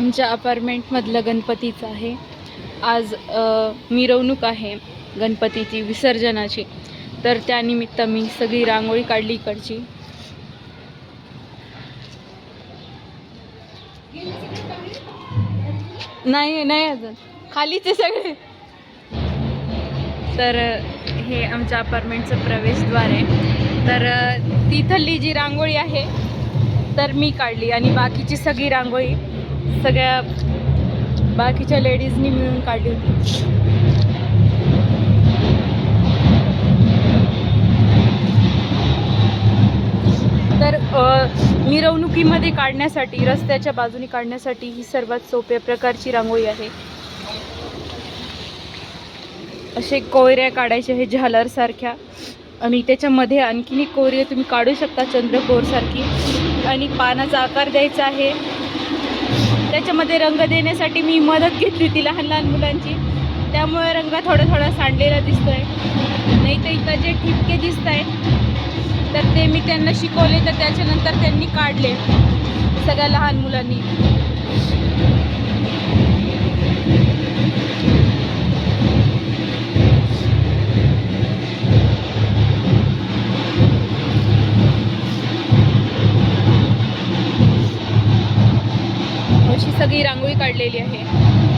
आमच्या अपार्टमेंटमधलं गणपतीचं आहे. आज मिरवणूक आहे गणपतीची विसर्जनाची. तर त्यानिमित्त मी सगळी रांगोळी काढली इकडची. नाही नाही अजून. खालीचे सगळे. तर हे आमच्या अपार्टमेंटचं प्रवेशद्वार आहे. तर तिथली जी रांगोळी आहे तर मी काढली आणि बाकीची सगळी रांगोळी सगळ्या बाकीच्या लेडीजनी मिळून काढली होती. तर मिरवणुकीमध्ये काढण्यासाठी रस्त्याच्या बाजूने काढण्यासाठी ही सर्वात सोप्या प्रकारची रांगोळी आहे. असे कोयऱ्या काढायचे हे झालरसारख्या आणि त्याच्यामध्ये आणखीन एक तुम्ही काढू शकता चंद्रकोरसारखी. आणि पानाचा आकार द्यायचा आहे. त्याच्यामध्ये रंग देण्यासाठी मी मदत घेतली होती लहान लहान मुलांची. त्यामुळे रंग थोडा थोडा सांडलेला दिसतोय. नाही तर इथं जे ठिपके दिसत आहेत तर ते मी त्यांना शिकवले तर त्याच्यानंतर त्यांनी काढले सगळ्या लहान मुलांनी. सगळी रांगोळी काढलेली आहे.